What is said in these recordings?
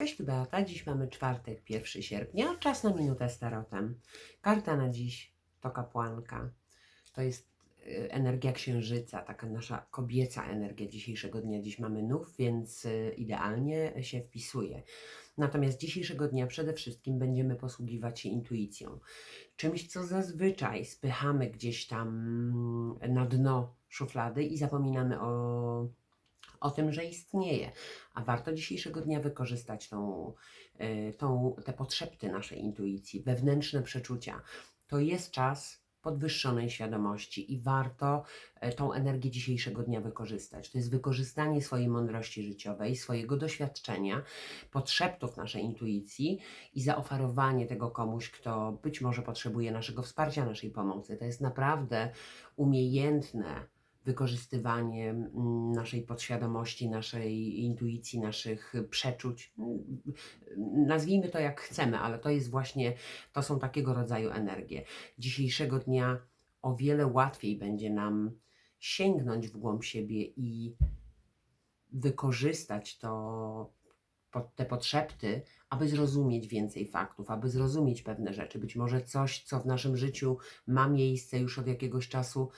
Cześć, Beata. Dziś mamy czwartek, 1 sierpnia. Czas na minutę z tarotem. Karta na dziś to kapłanka. To jest y, energia księżyca, taka nasza kobieca energia dzisiejszego dnia. Dziś mamy nów, więc y, idealnie się wpisuje. Natomiast dzisiejszego dnia przede wszystkim będziemy posługiwać się intuicją. Czymś, co zazwyczaj spychamy gdzieś tam na dno szuflady i zapominamy o, o tym, że istnieje. A warto dzisiejszego dnia wykorzystać tą, y, tą, te potrzeby naszej intuicji, wewnętrzne przeczucia. To jest czas podwyższonej świadomości i warto e, tą energię dzisiejszego dnia wykorzystać. To jest wykorzystanie swojej mądrości życiowej, swojego doświadczenia, potrzebów naszej intuicji i zaoferowanie tego komuś, kto być może potrzebuje naszego wsparcia, naszej pomocy. To jest naprawdę umiejętne wykorzystywanie mm, naszej podświadomości, naszej intuicji, naszych przeczuć. Nazwijmy to jak chcemy, ale to jest właśnie, to są takiego rodzaju energie. Dzisiejszego dnia o wiele łatwiej będzie nam sięgnąć w głąb siebie i wykorzystać to, te potrzeby, aby zrozumieć więcej faktów, aby zrozumieć pewne rzeczy. Być może coś, co w naszym życiu ma miejsce już od jakiegoś czasu,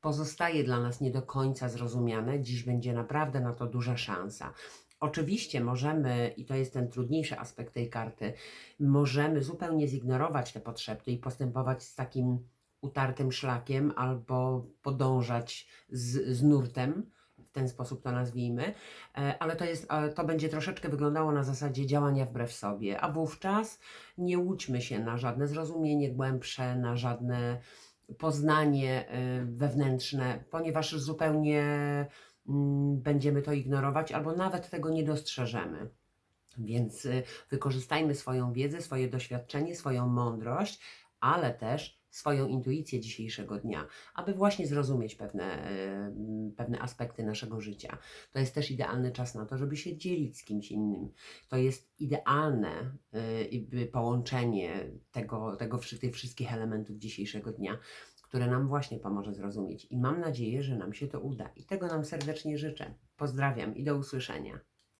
pozostaje dla nas nie do końca zrozumiane. Dziś będzie naprawdę na to duża szansa. Oczywiście możemy, i to jest ten trudniejszy aspekt tej karty, możemy zupełnie zignorować te potrzeby i postępować z takim utartym szlakiem albo podążać z, z nurtem, w ten sposób to nazwijmy, E, ale to, jest, e, to będzie troszeczkę wyglądało na zasadzie działania wbrew sobie, a wówczas nie łudźmy się na żadne zrozumienie głębsze, na żadne poznanie y, wewnętrzne, ponieważ zupełnie mm, będziemy to ignorować albo nawet tego nie dostrzeżemy. Więc y, wykorzystajmy swoją wiedzę, swoje doświadczenie, swoją mądrość, ale też swoją intuicję dzisiejszego dnia, aby właśnie zrozumieć pewne, pewne aspekty naszego życia. To jest też idealny czas na to, żeby się dzielić z kimś innym. To jest idealne y, połączenie tego, tego, tych wszystkich elementów dzisiejszego dnia, które nam właśnie pomoże zrozumieć. I mam nadzieję, że nam się to uda. I tego nam serdecznie życzę. Pozdrawiam i do usłyszenia.